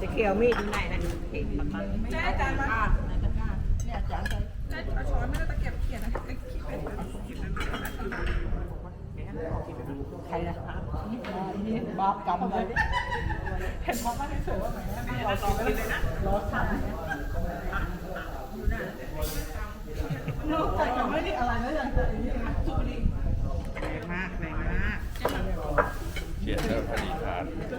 จะเขี่ยวมีดอยู่ไหนนะเห็นมันมันใช่อาจารย์มาเนี่ยอาจารย์ช้อนไม่ได้ตะเกียบเขียนนะไอ้ขีดเป็นขีดเป็นใครนะนี่บาปกรรมเลยเห็นพอมาให้สวยว่าไหนเราลองเลยนะรอทำนอกจากจะไม่ได้อะไรแล้วยังจะนี่นะสุริแรงมากแรงมาก เขียนเรื่องคดีฐานต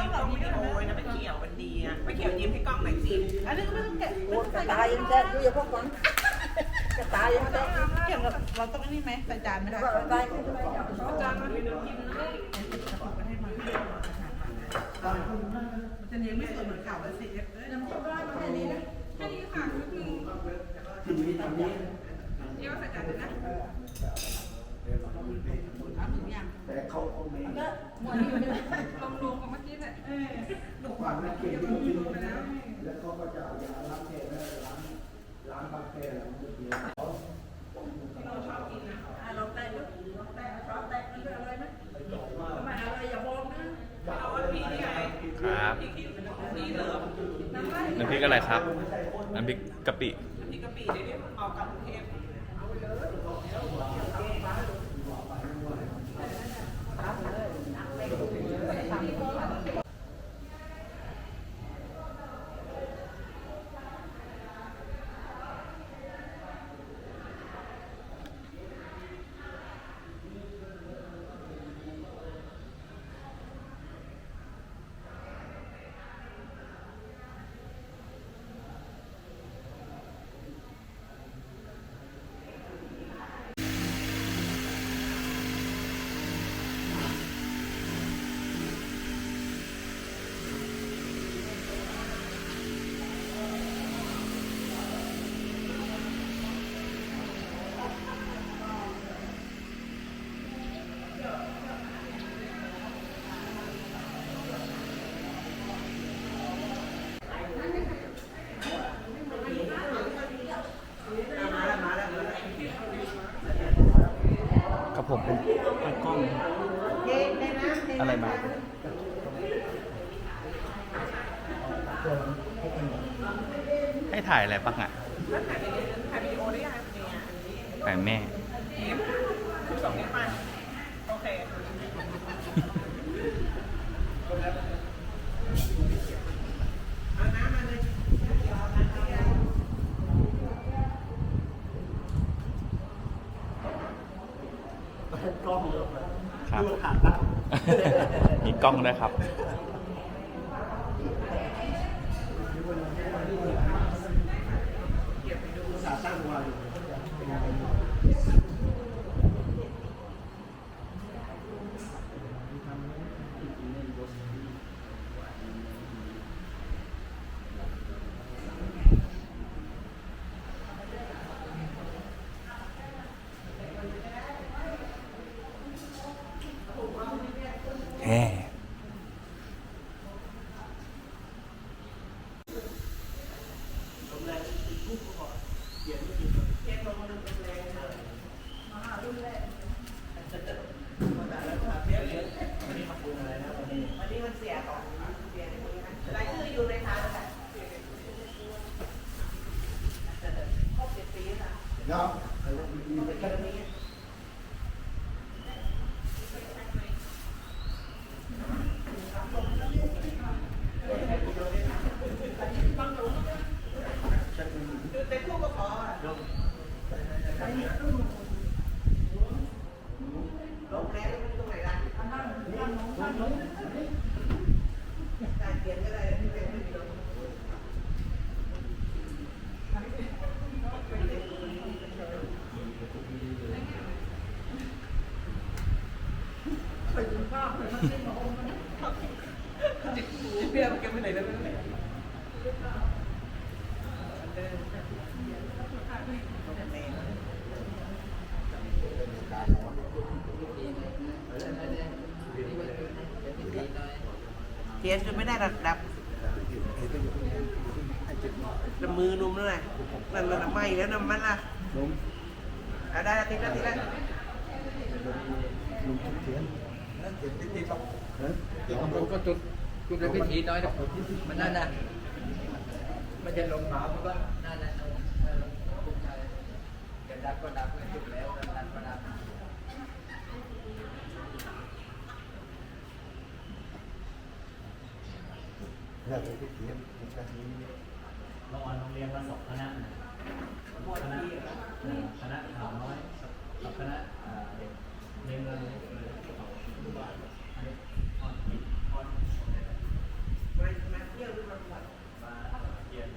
้องเราวิดีโอนะไปเขียวมันดีอะไปเขียวยิ้มให้กล้องหน่อยสิอันนี้ก็ไม่ต้องแกะโอ้กระตายยังแซ่ดูอย่าพวกก่อนกระตายยังแซ่เขี่ยนเราต้องนี่ไหมใส่จานไม่ได้กระตายไม่ได้จานมันมันจะเนี้ยไม่สวยเหมือนเก่าแล้วสิเอ้ยน้ำส้มได้มาแค่นี้นะแค่นี้ค่ะ ก็คือเดี๋ยวใส่จานเลยนะแต่เขาเอาไม่เลงลงของเมื่อกี้แหละเออความไม่เก่งจริงๆนะแล้วเขาก็จะเอายาล้างแผลล้างล้างบางแผลล้างเยอะเราแต่ก็แต่ชอบแต่มันอร่อยไหมทำไมอร่อยอย่าบอกนะเอาอันนี้ไงครับน้ำพริกอะไรครับน้ำพริกกะปิ นี่กะปิเดี๋ยวนี้เอากลับกรุงเทพ ครับผมเป็นเป็นกล้อง อะไรมา ให้ถ่ายอะไรบ้างอะ ถ่ายวิดีโอได้ยังเนี่ย ถ่ายแม่ คือสองนิ้วไปโอเคกล้องเลยครับดูขาดตั้งมีกล้องด้วยครับ ขาตั้งวางอยู่ แฮ่ วันนี้มันเสียของเสียในมือนะรายชื่ออยู่ในทางนั่นแหละครบเจ็ดปีแล้ว เนาะมีไปแค่นี้ คือเป็นคู่ก็ขอลงแล้วมันตรงไหนล่ะการเขียนก็ได้ไม่เป็นไม่มีลง เบี้ยมันแกไปไหนแล้วไม่รู้เทียนจนไม่ได้ระดับแต่มือนุ่มเลยนั่นมันไหม้แล้วน้ำมันล่ะลุงอะได้แล้วติดแล้วติดแล้วลุงทุกเทียนนั่นเทียนติดติดหรอกฮะผมก็จุด จุดในพิธีน้อยนะมันนั่นนะมันจะลงมามันก็นั่นแหละภูมิใจจะดับก็ดับไม่จุดแล้วดับก็ดับนั่นทุกเทียนติดกันนี้เราออนโรงเรียนละสองคณะนะคณะคณะขาวน้อยกับคณะเด็กเรียนเลย มามาเที่ยวหรือมาบวช มาเรียน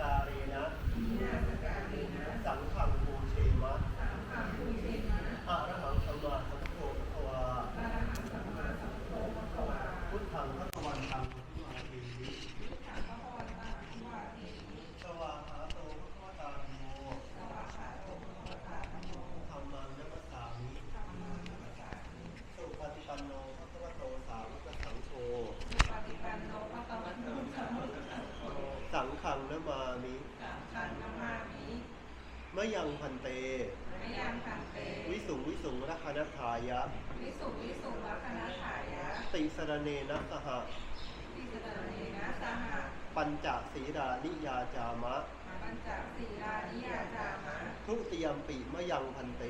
กาเรนะสังขังปูเชมะอะระหังสัมมาสัมพุทโธภควาพุทธังพระวันตังพุทธาเทวิสวาหาโตพระวตาโมธรรมังนัมสสามิสุปฏิปันโนพระวโตสาวกสังโฆ สังขังนมามิมะยังพันเต วิสุงวิสุงรัคนัทายะ ติส รเนนะสหปัญจศีรานิยาจามะ ทุติยมปีมะยังพันเต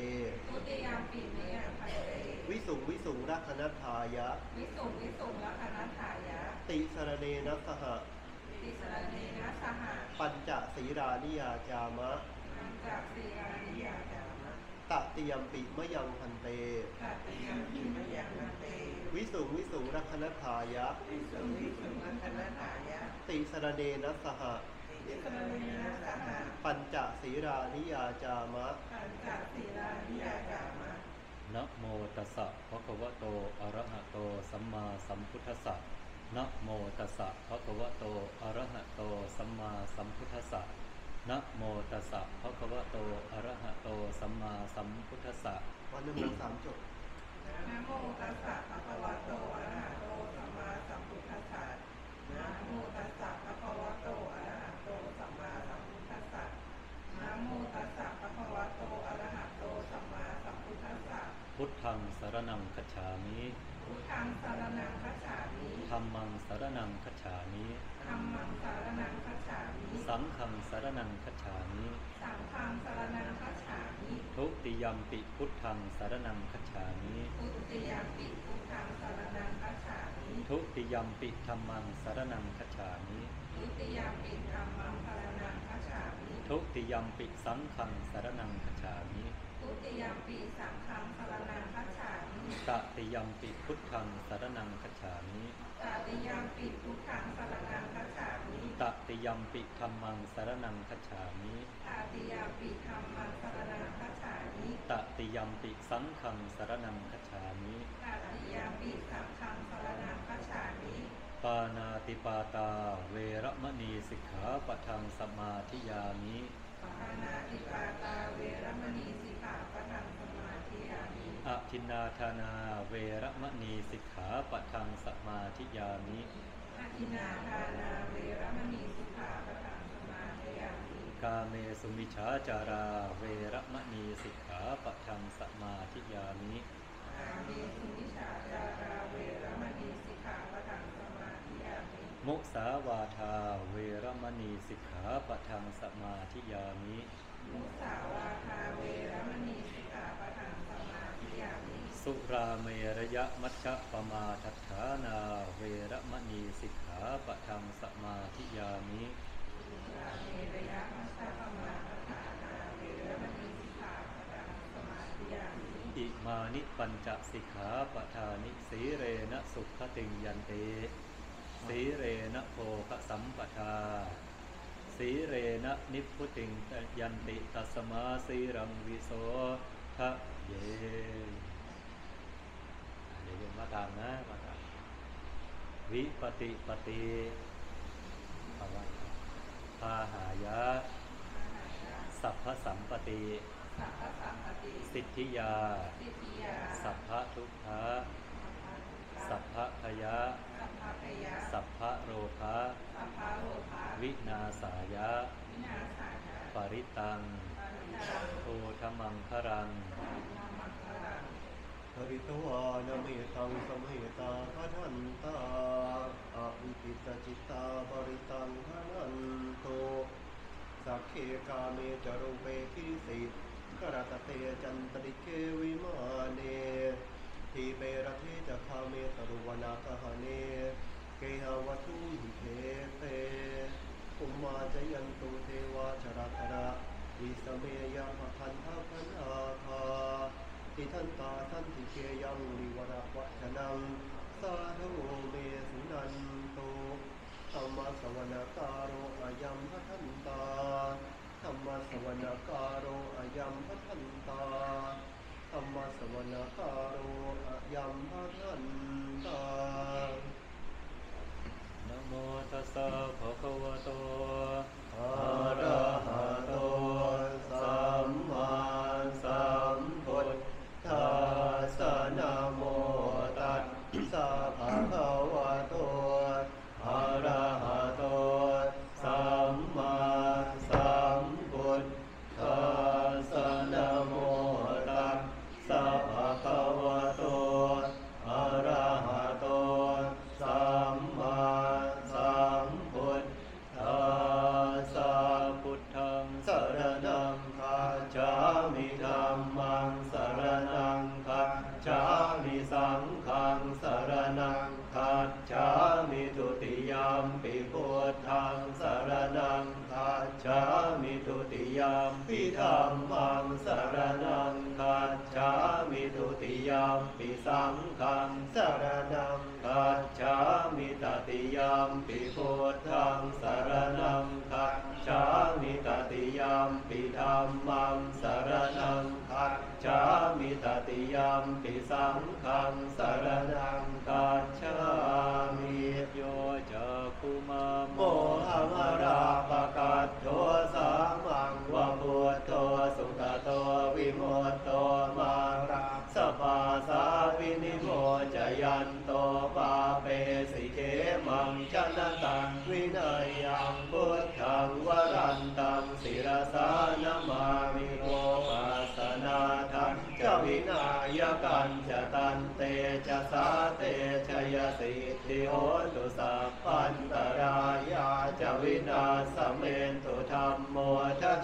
วิสุงวิสุงรัคนัทายะวิสุงวิสุงลักขณถายะติสรเนนะสหติสรเนนะสหะ ปัญจศีรานิยาจามะอันจากสีรานิยาจามะตติยมปีมะยังพันเตตั วิสุงวิสุงรัคนัทายะ วิสุงวิสุงลักขณถายะ ติสรเนนะสหติสรเนนะสหะ ปัญจศีรานิยาจามะอันจากสีรานิยาจามะนะโมตัสสะภะคะวะโต อะระหะโต สัมมาสัมพุทธัสสะนะโมตัสสะภะคะวะโต อะระหะโต สัมมาสัมพุทธัสสะนะโมตัสสะภะคะวะโต อะระหะโต สัมมาสัมพุทธัสสะวันนโมสามจบ นะโมตัสสะภะคะวะโตอะระหะโตสัมมาสัมพุทธัสสะนะโมตัสสะภะคะวะโตอะระหะโตสัมมาสัมพุทธัสสะนะโมตัสสะภะคะวะโตอะระหะโตสัมมาสัมพุทธัสสะพุทธังสารนังคัจฉามิพุทธังสารนังคัจฉามิธัมมังสารนังคัจฉามิธัมมังสารนังคัจฉามิ สังฆังสารนังคัจฉามิ สังฆังสารนังคัจฉามิ ทุติยมปิพุทธังสารนังคัจฉามิ ทุติยมปิพุทธังสารนังคัจฉามิ ทุติยมปิธัมมังสารนังคัจฉามิทุติยมปิธัมมังสารนังคัจฉามิทุติยมปิสังฆังสารนังคัจฉามิทุติยมปิสังฆังสารนังคัจฉามิตติยมปิพุทธังสารนังคัจฉามิตติยมปิพุทธังสารนังคัจฉามิตติยมปิธัมมังสารนังคัจฉามิตติยมปิธัมมังสารนังคัจฉามิตติยมปิสังฆังสารนังคัจฉามิ ตติยมปิสังฆังสารนังคัจฉามิ ปานาติปาตา เวระมณีสิกขาปะทังสมาธิยามิปานาติปาตาเวรมณีสิกขาปะทังสมาธิยามิอทินนาธานาเวระมณีสิกขาปะทังสมาธิยามิอาทินาทานาเวรมณีสิกขาปะทังสมาธิยามิกาเมสุมิชาจารา เวระมณีสิกขาปะทังสมาธิยามิอา มุสาวาทาเวรมณีสิกขาปะทังสมาธิยามิมุสาวาทาเวรมณีสิกขาปะทังสมาธิยามิสุราเมรยะมัชฌะปมาทัฏฐานาเวรมณีสิกขาปะทังสมาธิยามิอาเมรยะมัสสะปมาทานาเวรมณีสิกขาปะทังสมาธิยามิ อิมานิปัญจสิกขาปทานิสีเรนะสุขติงยันเตสีเรนะโภคสัมปทา สีเรนะนิพพุติงยันติตัสมาสีรังวิโสทะเยเดี๋ยวโยมมาตามนะมาตามวิปติปฏิภาวะพาหายะ สัพพสัมปติ สัพพสัมปติสิทธิยาสิทธิยา สัพพะทุกขะสัพพะพยะ สัพพะพยาสัพพะโรภะสัพพะโลภะวินาสายะวินาศายะปริตังปริตังโอธมังครังนามังคลังปริตวานามิตังสมิตาพทันตาอวิปิตจิตตาปริตังพนันโตสักเคกาเมจารุเปคิสิ กรตเตจันตริเกวิมาเนทีเปรเทจะคาเมตรุวนาคหเน เกหวัตุหิเทเตอุมาจยันตุเทวาชราคระวิสเมยะภคันทพันอาคาติทันตาทันติเกยังวิวรวัชนัง สาธุเมสุนันโตธรรมสวนาการโอายัมพันตา ธรรมสวนาการโรอยัมพทันตาธรรมสวนาการโรอยัมพทันตานะโมตัสสะภะคะวะโตอะระหะโตสัม นตังวินัยยังพุทธังวรันตังศิรสานมามิโรปัสนาทังเจวินายกันจะตันเตจะสาเตชยสิทธิโหตุสัพพันตรายาจะวินาสเมน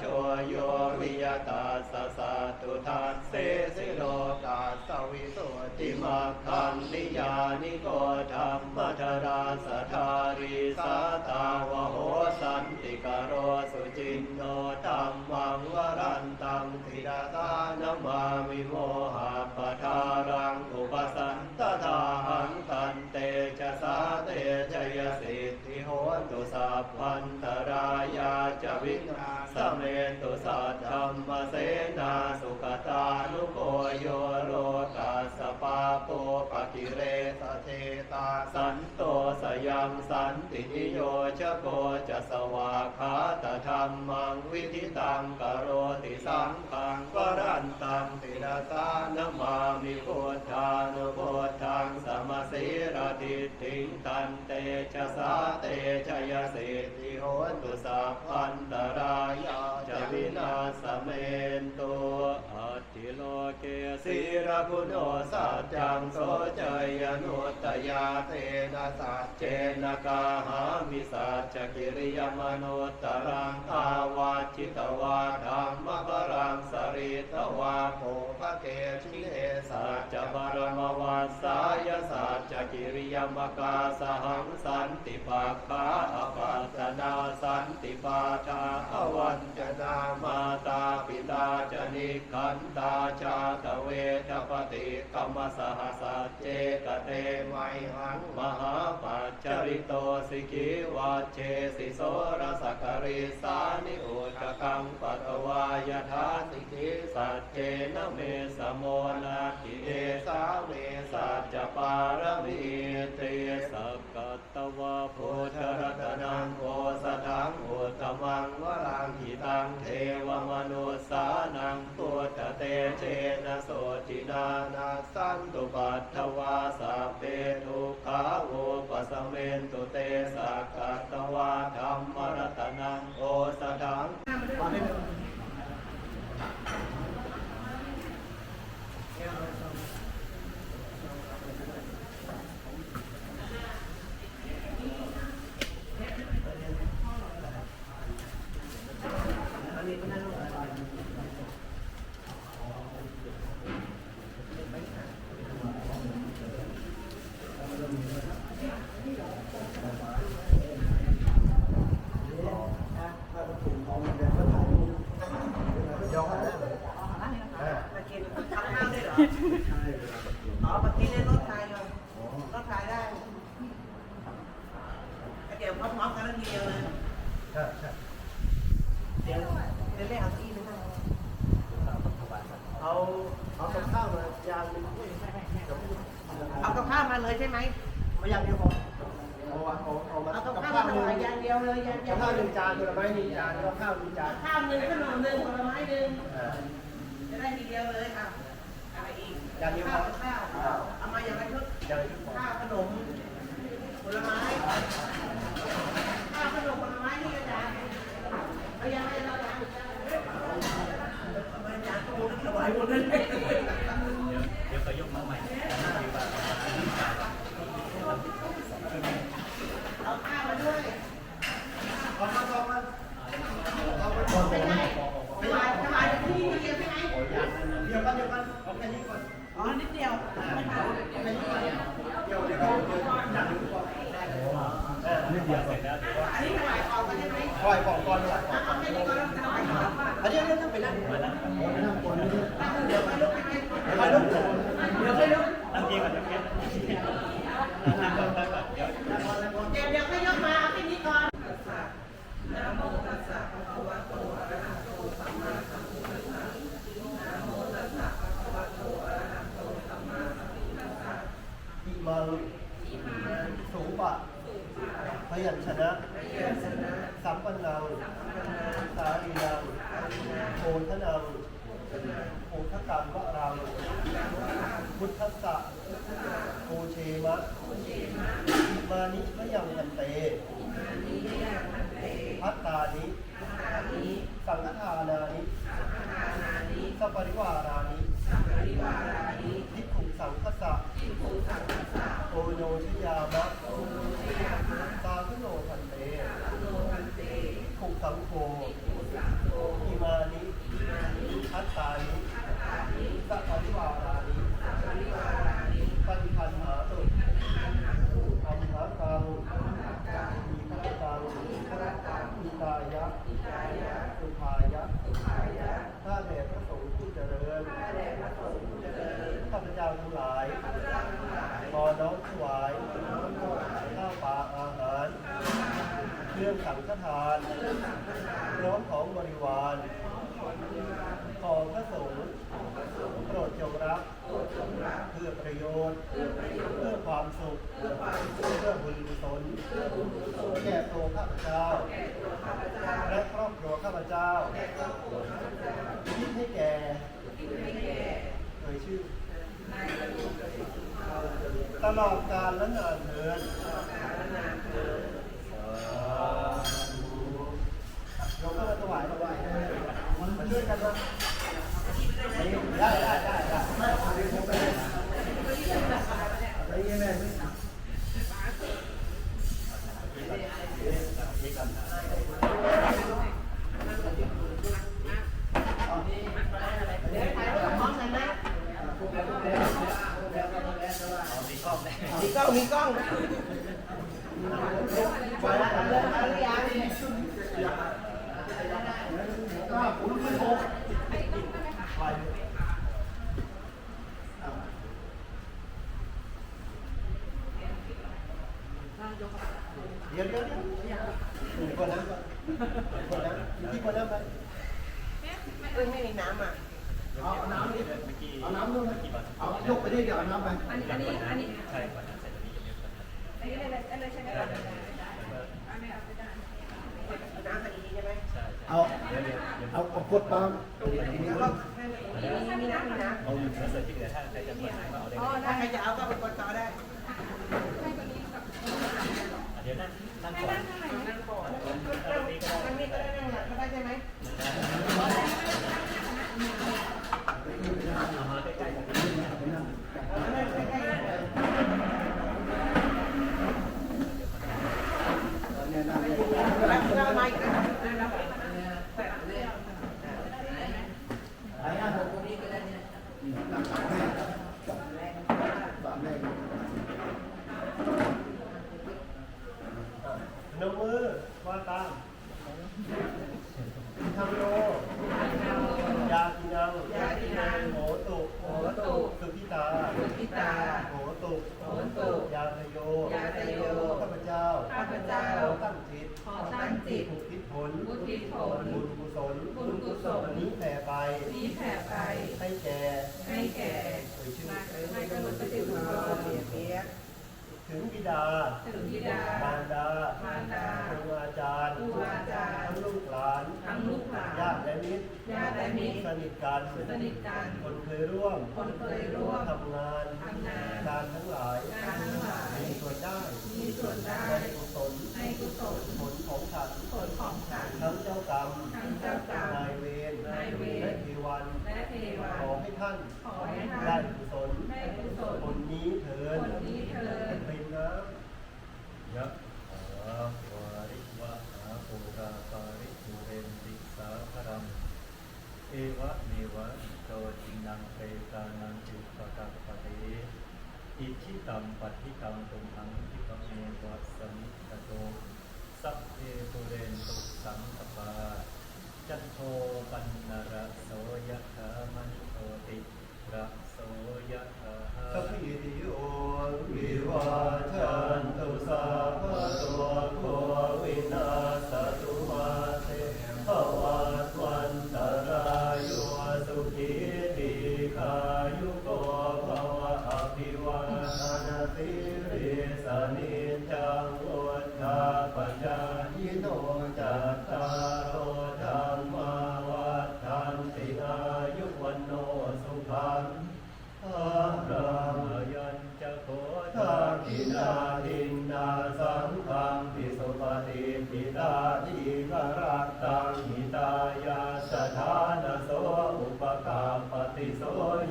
โชโยวิยตาสสะตุทัสเสสิโลกาสวิโสติมาคันนิยานิโกธรรมธราสธาริสาตาวโหสันติกโรสุจินโนธรรมังวรันตังธิดาตานมามิโมหะปทารังอุปสันตทาหังตันเตจะสาเตชยสิทธิโห ตุสัพพันตรายาจวินาสเมตุสัทธรรมเสนาสุขตานุโกโยโลกาสปาโปปกิเรสเทตาสันโตสยังสันติโยชโกจะสวาคาตธรรมังวิธิตังกโรติสังขังวรันตังติรสานมามิพุทธานุพุทธังสมสีรติทิงตันเตชะสาเตชยสิทธิโหตุสัพพันตรายาจะวินาสเมนตุอ ตติโลเกสีรคุณโอสัจจังโสเจยนุตยาเตนะสัจเจนะกาหามิสัจกิริยมนุตรังอาวาจิตวาธรรมปรังสริตวาโภภะเกชิเอสัจจปรมวัสายสัจกิริยมกาสหังสันติปักขาอปัตตนาสันติปาชาอวันจนามาตาปิตาจนิขันตาาชาตเวทปฏิกรรมสหสัจเจกเตไมหังมหาปัจจริโตสิกิวัชเชสิโสรสกริสานิอุตกังปตวายทาสิกิสัจเจนเมสโมนาทิเอสาเมสัจจปารมีเตสัก ตวะโพธรตนังโอสถังอุตมังวรังหิตังเทวมนุสานังตุตเตเชนะโสจินานาสันตุปัตถวาสัพเพทุกขาโอปสเมนตุเตสักกัตตวะธรรมรตนังโอสถังมา ปะพยัญชนะ สัมปันนังสารีนังโพธนังโพธกังวะรังพุทธัสสะโอเชมะอิมานิมะยังกันเตพัตตานิ สังฆทานานิสัปปริวารานิทิฏฐุสังคสะ โอโนชยามะสาธุโนพันเตขุสังโฆอิมานิพัตตานิสัปปริวารานิปฏิคันหาตุอัมหากังมีพระกังมีตายะสุภายะข้าแด่พระสงฆ์ผู้เจริญข้าพเจ้าทั้งหลายข อน้อมถวายข้าวปลาอาหาร เครื่องสังฆทานพร้อมของบริวารของพระสงฆ์โปรดจงรับเพื่อประโยชน์ เพื่อความสุข เพื่อบุญกุศลแก่ตัวข้าพเจ้า และครอบครัวข้าพเจ้าคิดให้แก่เอ่ยชื่อ ตลอดกาลและนานเทินเราก็มาถวายถวายมาช่วยกันนะได้ได้ได้ได้ไม่เอาเดี๋ยวผมไปเลยอะไรเงี้ยแม่ มีกล้องมีกล้อง ไปแล้วไปแล้วไปแล้ว ยัง ก็ผมไม่โทรไป คนน้ำอยู่ที่คนน้ำไป เอ้ยไม่มีน้ำอะ เอาน้ำนี่เอาน้ำนู่นนะเอายกไปได้เดี๋ยวเอาน้ำไป อันนี้อันนี้อันนี้ ใช่ก่อนนะเสร็จอันนี้จะมี อันนี้อะไรอะไรใช่ไหมคะอันนี้เอาไปได้ น้ำอันนี้ใช่ไหม ใช่ใช่ เอาเอาเอากดปาม แล้วก็ให้มีน้ำมีน้ำ เอาอยู่แล้วเสร็จที่เหลือถ้าใครจะเปิดให้มาเอาได้ อ๋อ เลย ถ้าใครจะเอาก็ไปกดต่อได้ ให้ตัวนี้กับ อะเดี๋ยวนั่งนั่ง ให้ ก่อน นั่งข้างไหนนั่งก่อน นั่งนี่ ก็ได้ก็ได้นั่งหลังก็ได้ใช่ไหม เอามาใกล้ๆกัน เอานั่งใกล้ๆแล้วเรามาอีกนะ ไอ้อะ ตรงนี้ก็ได้เนี่ย บาแม่นมมือว่าตามทำโลยากินัง ยากินัง โหตุโหตุสุพิตา สุพิตา โหตุ โหตุ ยาทโย ยาทโย ข้าพเจ้า ข้าพเจ้า ขอตั้งจิต ขอตั้งจิต อุทิศผล อุทิศผล บุญกุศล บุญกุศล นี้แผ่ไป นี้แผ่ไป ให้แก่ ให้แก่ เอ่ยชื่อ ไม่กำหนดปฏิรูป เปียเปีย ถึงบิ ดา ถึงธิดา มารดา มารดาครูอาจารย์ครูอาจารย์ทั้งลูกหลานทั้งลูกหลานญาติและมิตรญาติและมิตรสนิทกันสนิทกันคนเคยร่วม คนเคยร่วมทำงานทำงาน การทั้งหลาย การทั้งหลาย มีส่วนได้ มีส่วนได้ในกุศลในกุศล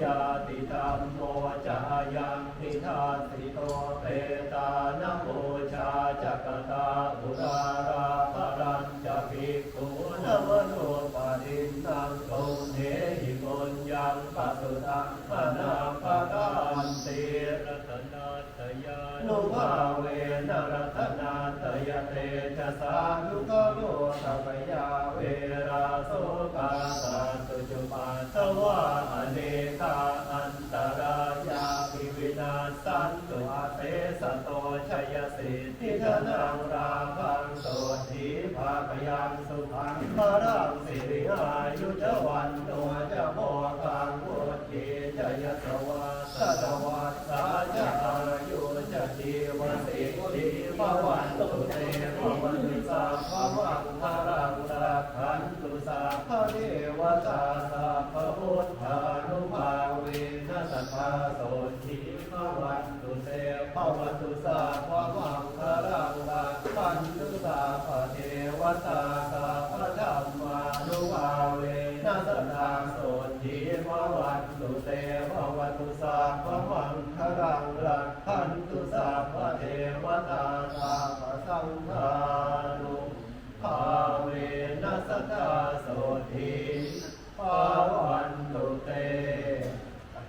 ยาติธรรมโมจายังนิทาสิโตเปตานโมชาจักตาอุตาราปรัญจภิกขุนมโนปารินังตุเทหิมุญยังปัสสุตังอนาปกันติรัตนาตยานุภาเวนรัตนาตยเตชะสานุกโยสัพยา นตุสาภเทวตาสัพพธรรมานุภาเวนัสสาโสทิภวันตุเตภวันตุสาภวังพรังรักขันตุสาภเทวตาสัพพสังฆานุภาเวนัสสาโสทิภวันตุเต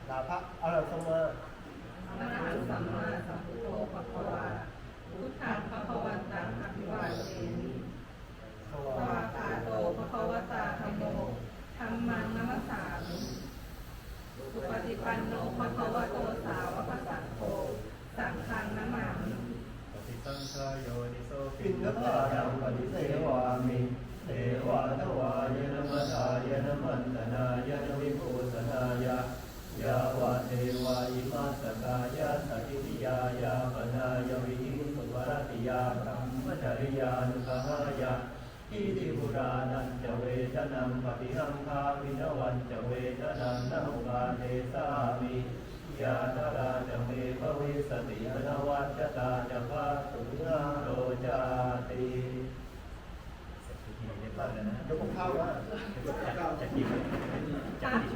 ลาภะอรหังสัมมาอรหังสัมมาสัมพุทโธภะคะวา พุทธังภะคะวันตังอภิวาเทมิสสวาวากขาโตภะคะวตาธัมโมธัมมังนัมสสามิสุปฏิปันโนภะคะวะโตสาวกสังโฆสังฆังนะมามิปฏิสังขายโยนิโสปินนภาดังปฏิเสวามิมันตนายะวิภูสนายะยาวะเทวาอิมาสกายะสักิติยายาปนายะวิ ยาธรรมจริยานุภายะอิติปุรานันจะเวทนังปฏิหังคาวินวันจะเวทนังนาอุปาเทสามิยาตราจะเมภวิสติอนวัจตาจะพาสุนาโรจาติเดี๋ยวผมเข้าแล้วจะกินจะกิน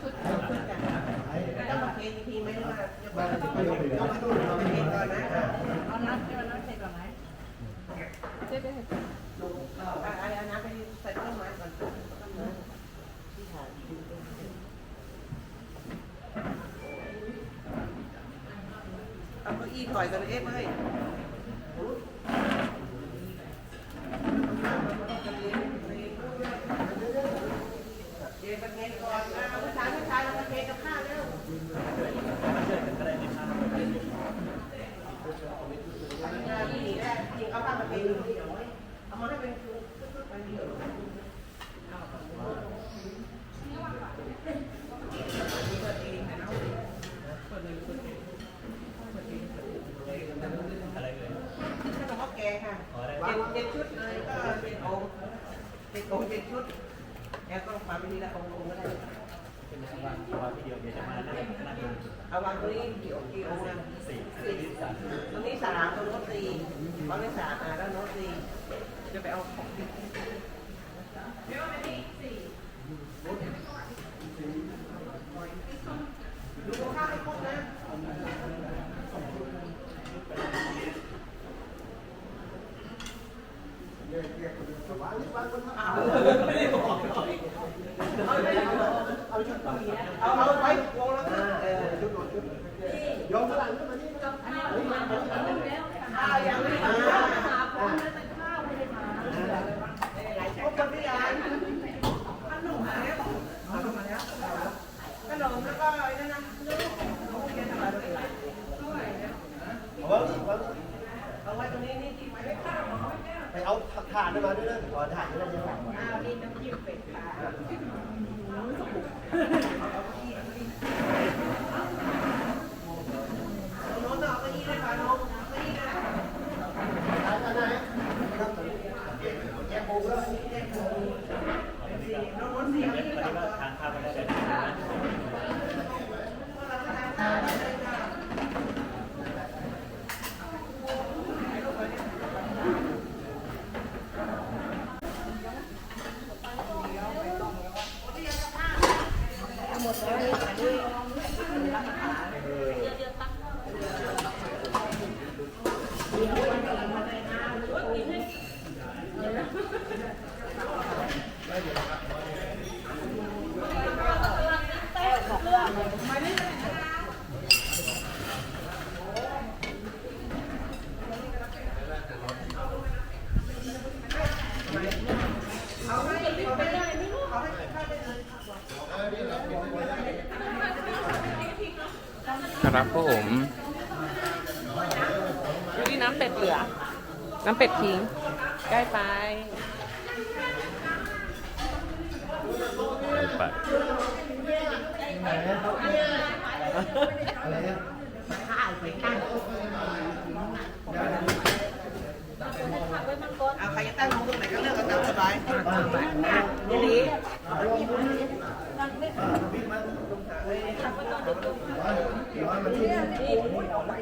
ชุดสองต้องมาเทสอีกทีไหมว่าจะมาถึงประโยคเอาที่นู่นเรา เจ๊ไปเถอะเอาเอาน้ำไปใส่ต้นไม้ก่อนต้นไม้ที่หาดีเอาเก้าอี้ถอยกันเอ๊ะเฮ้ยเดี๋ยวประเทศก่อนผู้ชายผู้ชายเราประเทศกับข้าเร็วนี่แหละจริงเอาบ้านป็นเอามาให้เป็น ชุดชุดไปเดียว อะไรเลย ถ้าเราแกค่ะเจ็ดเจ็ดชุดเลยก็เจ็ดองค์เจ็ดองค์เจ็ดชุดแล้วก็มาเป็นทีละองค์องค์ก็ได้ เป็นวางวางทีเดียวเดี๋ยวจะมานั่งนั่งดู เอาวางตรงนี้กี่องค์กี่องค์นะ สี่สี่สาม ตรงนี้สามตรงโน้ตสี่ตอนนี้สามอ่าแล้วโน้ตสี่จะไปเอาของที่ดูข้าวให้ครบนะ เอาเอาไม่ได้บอกเอาชุดเอาเอาไว้วงแล้วนะเออชุดชุดยอมฝรั่งขึ้นมานี่ครับข้ายังไม่มา หาคนแล้วแต่ข้าวไม่ได้มา ครบกันหรือยังขนมมาแล้วขนมมาแล้วขนมแล้วก็ไอ้นั่นนะเขาเขียนอะไรตรงนี้ เอาไว้เอาไว้ เอาไว้ตรงนี้นี่ที่ไว้ข้าว ไปเอา ถ่านมาด้วยนะขอถ่านด้วยนะ อ้าวนี่น้ำจิ้มเป็ดปลาโน้ตเอาไปยี่เลยค่ะโน้ตไปยี่เลย ถ่านไหนแยกโมงแล้ว โน้ตสี่ไม่ได้ วัน ท นี้ก็ทานข้าวกันได้เลยนะ ครับผม นี่น้ำเป็ดเหลือ น้ำเป็ดทิ้งใกล้ไป ไป อะไรเนี่ยเอาใครจะตั้งมุมตรงไหนก็เลือกกันตามสบายนี่ดีร้อนมาที่อันนี้นะเราข้าวอะไร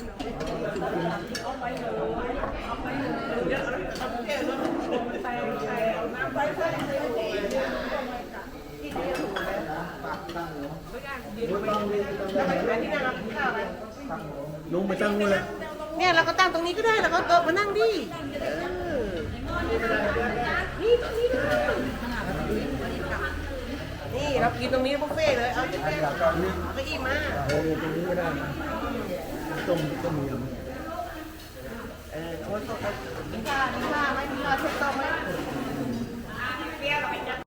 ลุงไปตั้งเลยเนี่ยเราก็ตั้งตรงนี้ก็ได้เราก็โต๊ะมานั่งดินี่ตรงนี้นี่เรากินตรงนี้บุฟเฟ่เลย เอาจะแป้งเอาอี้มาเออตรงนี้ก็ได้ต้มต้มยำเออเอาไว้โต๊ะกินข้าวกินข้าวไหมกินข้าวเช็ดต๊ะไหม